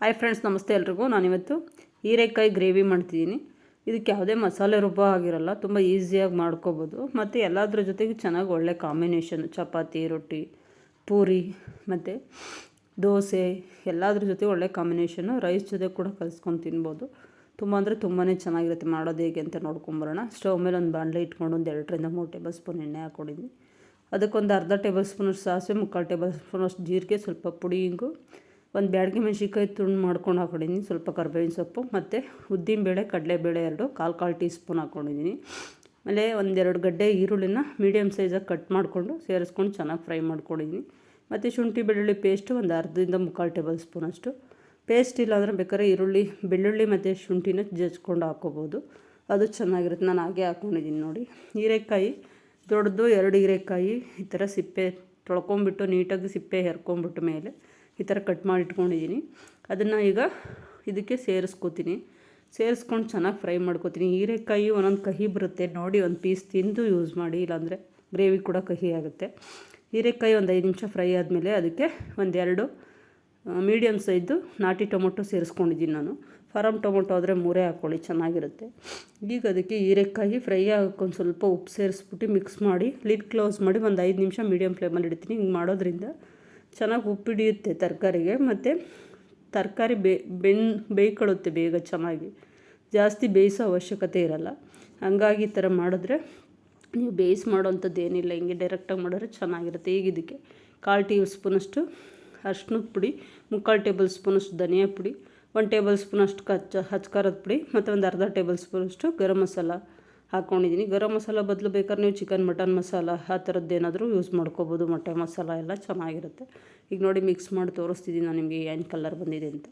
Hi friends ನಮಸ್ತೆ ಎಲ್ರಿಗೂ. ನಾನಿವತ್ತು ಹೀರೆಕಾಯಿ ಗ್ರೇವಿ ಮಾಡ್ತಿದ್ದೀನಿ. ಇದಕ್ಕೆ ಯಾವುದೇ ಮಸಾಲೆ ರುಬ್ಬ ಆಗಿರಲ್ಲ, ತುಂಬ ಈಸಿಯಾಗಿ ಮಾಡ್ಕೋಬೋದು. ಮತ್ತು ಎಲ್ಲದ್ರ ಜೊತೆಗೆ ಚೆನ್ನಾಗಿ ಒಳ್ಳೆ ಕಾಂಬಿನೇಷನ್ ಚಪಾತಿ, ರೊಟ್ಟಿ, ಪೂರಿ, ಮತ್ತು ದೋಸೆ, ಎಲ್ಲದ್ರ ಜೊತೆ ಒಳ್ಳೆ ಕಾಂಬಿನೇಷನ್ನು ರೈಸ್ ಜೊತೆ ಕೂಡ ಕಲಿಸ್ಕೊಂಡು ತಿನ್ಬೋದು. ತುಂಬ ಅಂದರೆ ತುಂಬಾ ಚೆನ್ನಾಗಿರುತ್ತೆ ಮಾಡೋದು ಹೇಗೆ ಅಂತ ನೋಡ್ಕೊಂಬರೋಣ. ಸ್ಟವ್ ಮೇಲೆ ಒಂದು ಬಾಣಲೆ ಇಟ್ಕೊಂಡು ಒಂದು ಎರಡರಿಂದ ಮೂರು ಟೇಬಲ್ ಸ್ಪೂನ್ ಎಣ್ಣೆ ಹಾಕ್ಕೊಂಡಿದ್ದೀನಿ. ಅದಕ್ಕೊಂದು ಅರ್ಧ ಟೇಬಲ್ ಸ್ಪೂನಷ್ಟು ಸಾಸಿವೆ, ಮುಕ್ಕಾಲು ಟೇಬಲ್ ಸ್ಪೂನಷ್ಟು ಜೀರಿಗೆ, ಸ್ವಲ್ಪ ಪುಡಿ ಹಿಂಗು ಒಂದು ಬ್ಯಾಡಗಿ ಮೆಣಸಿನ್ಕಾಯಿ ತುಂಡು ಮಾಡ್ಕೊಂಡು ಹಾಕೊಂಡಿದ್ದೀನಿ. ಸ್ವಲ್ಪ ಕರ್ಬೇವಿನ ಸೊಪ್ಪು ಮತ್ತು ಉದ್ದಿನಬೇಳೆ ಕಡಲೆಬೇಳೆ ಎರಡು, ಕಾಲು ಕಾಲು ಟೀ ಸ್ಪೂನ್ ಹಾಕ್ಕೊಂಡಿದ್ದೀನಿ ಆಮೇಲೆ ಒಂದೆರಡು ಗಡ್ಡೆ ಈರುಳ್ಳಿನ ಮೀಡಿಯಮ್ ಸೈಜಾಗಿ ಕಟ್ ಮಾಡಿಕೊಂಡು ಸೇರಿಸ್ಕೊಂಡು ಚೆನ್ನಾಗಿ ಫ್ರೈ ಮಾಡ್ಕೊಂಡಿದ್ದೀನಿ. ಮತ್ತು ಶುಂಠಿ, ಬೆಳ್ಳುಳ್ಳಿ ಪೇಸ್ಟು ಒಂದು ಅರ್ಧದಿಂದ ಮುಕ್ಕಾಲು ಟೇಬಲ್ ಸ್ಪೂನ್ ಅಷ್ಟು. ಪೇಸ್ಟ್ ಇಲ್ಲಾಂದರೆ ಬೇಕಾದ್ರೆ ಈರುಳ್ಳಿ, ಬೆಳ್ಳುಳ್ಳಿ ಮತ್ತು ಶುಂಠಿನ ಜಜ್ಕೊಂಡು ಹಾಕ್ಕೋಬೋದು ಅದು ಚೆನ್ನಾಗಿರುತ್ತೆ. ನಾನು ಹಾಗೆ ಹಾಕ್ಕೊಂಡಿದ್ದೀನಿ ನೋಡಿ. ಹೀರೆಕಾಯಿ, ದೊಡ್ಡದು ಎರಡು ಹೀರೆಕಾಯಿ, ಈ ಥರ ಸಿಪ್ಪೆ ತೊಳ್ಕೊಂಬಿಟ್ಟು ನೀಟಾಗಿ ಸಿಪ್ಪೆ ಹೆರ್ಕೊಂಬಿಟ್ಟು ಮೇಲೆ ಈ ಥರ ಕಟ್ ಮಾಡಿ ಇಟ್ಕೊಂಡಿದ್ದೀನಿ. ಅದನ್ನು ಈಗ ಇದಕ್ಕೆ ಸೇರಿಸ್ಕೋತೀನಿ. ಸೇರಿಸ್ಕೊಂಡು ಚೆನ್ನಾಗಿ ಫ್ರೈ ಮಾಡ್ಕೋತೀನಿ. ಹೀರೆಕಾಯಿ ಒಂದೊಂದು ಕಹಿ ಬರುತ್ತೆ. ನೋಡಿ, ಒಂದು ಪೀಸ್ ತಿಂದು ಯೂಸ್ ಮಾಡಿ, ಇಲ್ಲಾಂದರೆ ಗ್ರೇವಿ ಕೂಡ ಕಹಿ ಆಗುತ್ತೆ. ಹೀರೆಕಾಯಿ ಒಂದು ಐದು ನಿಮಿಷ ಫ್ರೈ ಆದಮೇಲೆ ಅದಕ್ಕೆ ಒಂದೆರಡು ಮೀಡಿಯಮ್ ಸೈಜು ನಾಟಿ ಟೊಮೊಟೊ ಸೇರಿಸ್ಕೊಂಡಿದ್ದೀನಿ ನಾನು. ಫಾರಮ್ ಟೊಮೊಟೊ ಆದರೆ ಮೂರೇ ಹಾಕ್ಕೊಳ್ಳಿ ಚೆನ್ನಾಗಿರುತ್ತೆ. ಈಗ ಅದಕ್ಕೆ ಹೀರೆಕಾಯಿ ಫ್ರೈ ಆಗೋಕ್ಕೊಂದು ಸ್ವಲ್ಪ ಉಪ್ಪು ಸೇರಿಸ್ಬಿಟ್ಟು ಮಿಕ್ಸ್ ಮಾಡಿ ಲಿಡ್ ಕ್ಲೋಸ್ ಮಾಡಿ ಒಂದು ಐದು ನಿಮಿಷ ಮೀಡಿಯಮ್ ಫ್ಲೇಮಲ್ಲಿ ಇಡ್ತೀನಿ. ಹಿಂಗೆ ಮಾಡೋದ್ರಿಂದ ಚೆನ್ನಾಗಿ ಉಪ್ಪು ಹಿಡಿಯುತ್ತೆ ತರಕಾರಿಗೆ, ಮತ್ತು ತರಕಾರಿ ಬೇ ಬೆನ್ ಬೇಯ್ಕೊಳ್ಳುತ್ತೆ ಬೇಗ ಚೆನ್ನಾಗಿ. ಜಾಸ್ತಿ ಬೇಯಿಸೋ ಅವಶ್ಯಕತೆ ಇರಲ್ಲ. ಹಂಗಾಗಿ ಈ ಥರ ಮಾಡಿದ್ರೆ ನೀವು ಬೇಯಿಸಿ ಮಾಡೋವಂಥದ್ದು ಏನಿಲ್ಲ, ಹಿಂಗೆ ಡೈರೆಕ್ಟಾಗಿ ಮಾಡಿದ್ರೆ ಚೆನ್ನಾಗಿರುತ್ತೆ. ಈಗ ಇದಕ್ಕೆ ಕಾಲು ಟೇಬಲ್ ಸ್ಪೂನಷ್ಟು ಅರ್ಶಿನದ ಪುಡಿ, ಮುಕ್ಕಾಲು ಟೇಬಲ್ ಸ್ಪೂನಷ್ಟು ಧನಿಯಾ ಪುಡಿ, ಒಂದು ಟೇಬಲ್ ಸ್ಪೂನಷ್ಟು ಕಚ್ಚ, ಹಚ್ಕಾರದ ಪುಡಿ, ಮತ್ತು ಒಂದು ಅರ್ಧ ಟೇಬಲ್ ಸ್ಪೂನಷ್ಟು ಗರಂ ಮಸಾಲ. ಹಾಕ್ಕೊಂಡಿದ್ದೀನಿ ಗರಂ ಮಸಾಲ ಬದಲು ಬೇಕಾದ್ರೆ ನೀವು ಚಿಕನ್ ಮಟನ್ ಮಸಾಲ ಆ ಥರದ್ದೇನಾದರೂ ಯೂಸ್ ಮಾಡ್ಕೋಬೋದು. ಮೊಟ್ಟೆ ಮಸಾಲ ಎಲ್ಲ ಚೆನ್ನಾಗಿರುತ್ತೆ. ಈಗ ನೋಡಿ ಮಿಕ್ಸ್ ಮಾಡಿ ತೋರಿಸ್ತಿದ್ದೀನಿ ನಾನು ನಿಮಗೆ ಏನು ಕಲರ್ ಬಂದಿದೆ ಅಂತ.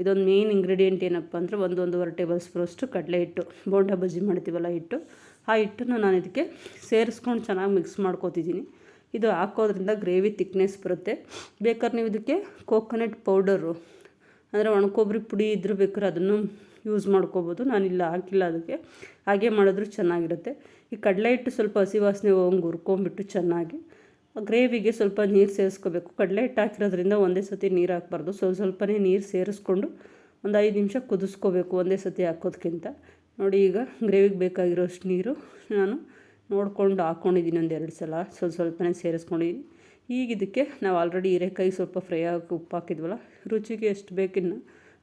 ಇದೊಂದು ಮೇನ್ ಇಂಗ್ರೀಡಿಯೆಂಟ್ ಏನಪ್ಪ ಅಂದರೆ ಒಂದು ಒಂದೂವರೆ ಟೇಬಲ್ ಸ್ಪೂನಷ್ಟು ಕಡಲೆ ಹಿಟ್ಟು. ಬೋಂಡ ಬಜ್ಜಿ ಮಾಡ್ತೀವಲ್ಲ ಹಿಟ್ಟು. ಆ ಹಿಟ್ಟನ್ನು ನಾನು ಇದಕ್ಕೆ ಸೇರಿಸ್ಕೊಂಡು ಚೆನ್ನಾಗಿ ಮಿಕ್ಸ್ ಮಾಡ್ಕೋತಿದ್ದೀನಿ ಇದು ಹಾಕೋದ್ರಿಂದ ಗ್ರೇವಿ ತಿಕ್ನೆಸ್ ಬರುತ್ತೆ. ಬೇಕಾದ್ರೆ ನೀವು ಇದಕ್ಕೆ ಕೋಕೋನಟ್ ಪೌಡರು ಅಂದರೆ ಒಣಕೊಬ್ಬರಿ ಪುಡಿ ಇದ್ರೂ ಬೇಕಾದ್ರೆ ಅದನ್ನು ಯೂಸ್ ಮಾಡ್ಕೋಬೋದು. ನಾನಿಲ್ಲ ಹಾಕಿಲ್ಲ ಅದಕ್ಕೆ. ಹಾಗೆ ಮಾಡಿದ್ರೂ ಚೆನ್ನಾಗಿರುತ್ತೆ. ಈ ಕಡಲೆ ಹಿಟ್ಟು ಸ್ವಲ್ಪ ಹಸಿ ವಾಸನೆ ಹೋಗಿ ಹುರ್ಕೊಂಬಿಟ್ಟು ಚೆನ್ನಾಗಿ ಗ್ರೇವಿಗೆ ಸ್ವಲ್ಪ ನೀರು ಸೇರಿಸ್ಕೋಬೇಕು. ಕಡಲೆ ಹಿಟ್ಟು ಹಾಕಿರೋದ್ರಿಂದ ಒಂದೇ ಸತಿ ನೀರು ಹಾಕ್ಬಾರ್ದು. ಸ್ವಲ್ಪ ಸ್ವಲ್ಪನೇ ನೀರು ಸೇರಿಸ್ಕೊಂಡು ಒಂದು ಐದು ನಿಮಿಷ ಕುದಿಸ್ಕೋಬೇಕು ಒಂದೇ ಸತಿ ಹಾಕೋದಕ್ಕಿಂತ ನೋಡಿ ಈಗ ಗ್ರೇವಿಗೆ ಬೇಕಾಗಿರೋಷ್ಟು ನೀರು ನಾನು ನೋಡಿಕೊಂಡು ಹಾಕ್ಕೊಂಡಿದ್ದೀನಿ ಒಂದು ಎರಡು ಸಲ. ಸ್ವಲ್ಪ ಸ್ವಲ್ಪನೇ ಸೇರಿಸ್ಕೊಂಡಿದ್ದೀನಿ ಈಗ ಇದಕ್ಕೆ ನಾವು ಆಲ್ರೆಡಿ ಹೀರೆಕಾಯಿ ಸ್ವಲ್ಪ ಫ್ರೈ ಆಗಿ ಉಪ್ಪು ಹಾಕಿದ್ವಲ್ಲ, ರುಚಿಗೆ ಎಷ್ಟು ಬೇಕಿನ್ನು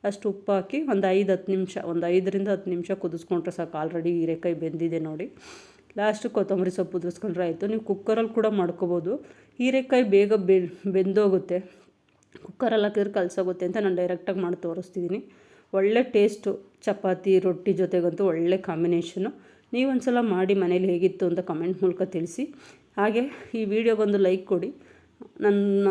ಅಷ್ಟು ಉಪ್ಪು ಹಾಕಿ ಒಂದು ಐದು ಹತ್ತು ನಿಮಿಷ, ಒಂದು ಐದರಿಂದ ಹತ್ತು ನಿಮಿಷ ಕುದಿಸ್ಕೊಂಡ್ರೆ ಸಾಕು. ಆಲ್ರೆಡಿ ಹೀರೆಕಾಯಿ ಬೆಂದಿದೆ ನೋಡಿ. ಲಾಸ್ಟು ಕೊತ್ತಂಬರಿ ಸೊಪ್ಪು ಉದುರಿಸ್ಕೊಂಡ್ರೆ ಆಯಿತು. ನೀವು ಕುಕ್ಕರಲ್ಲಿ ಕೂಡ ಮಾಡ್ಕೋಬೋದು. ಹೀರೆಕಾಯಿ ಬೇಗ ಬೆ, ಬೆಂದೋಗುತ್ತೆ. ಕುಕ್ಕರಲ್ಲಿ ಹಾಕಿದ್ರೆ ಕಲಸೋಗುತ್ತೆ ಅಂತ ನಾನು ಡೈರೆಕ್ಟಾಗಿ ಮಾಡಿ ತೋರಿಸ್ತಿದ್ದೀನಿ ಒಳ್ಳೆ ಟೇಸ್ಟು ಚಪಾತಿ, ರೊಟ್ಟಿ ಜೊತೆಗಂತೂ ಒಳ್ಳೆ ಕಾಂಬಿನೇಷನು ನೀವೊಂದು ಒಂದು ಸಲ ಮಾಡಿ ಮನೇಲಿ ಹೇಗಿತ್ತು ಅಂತ ಕಮೆಂಟ್ ಮೂಲಕ ತಿಳಿಸಿ. ಹಾಗೆ ಈ ವಿಡಿಯೋಗೊಂದು ಲೈಕ್ ಕೊಡಿ. ನನ್ನ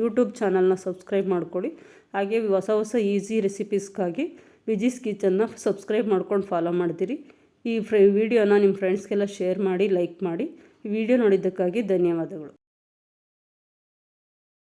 ಯೂಟ್ಯೂಬ್ ಚಾನಲ್ನ ಸಬ್ಸ್ಕ್ರೈಬ್ ಮಾಡ್ಕೊಳ್ಳಿ. ಹಾಗೆ ಹೊಸ ಹೊಸ ಈಸಿ ರೆಸಿಪೀಸ್ಗಾಗಿ ವಿಜಿಸ್ ಕಿಚನ್ನ ಸಬ್ಸ್ಕ್ರೈಬ್ ಮಾಡ್ಕೊಂಡು ಫಾಲೋ ಮಾಡ್ತೀರಿ. ಈ ಫ್ರೆ, ವಿಡಿಯೋನ ನಿಮ್ಮ ಫ್ರೆಂಡ್ಸ್ಗೆಲ್ಲ ಶೇರ್ ಮಾಡಿ, ಲೈಕ್ ಮಾಡಿ. ಈ ವಿಡಿಯೋ ನೋಡಿದ್ದಕ್ಕಾಗಿ ಧನ್ಯವಾದಗಳು.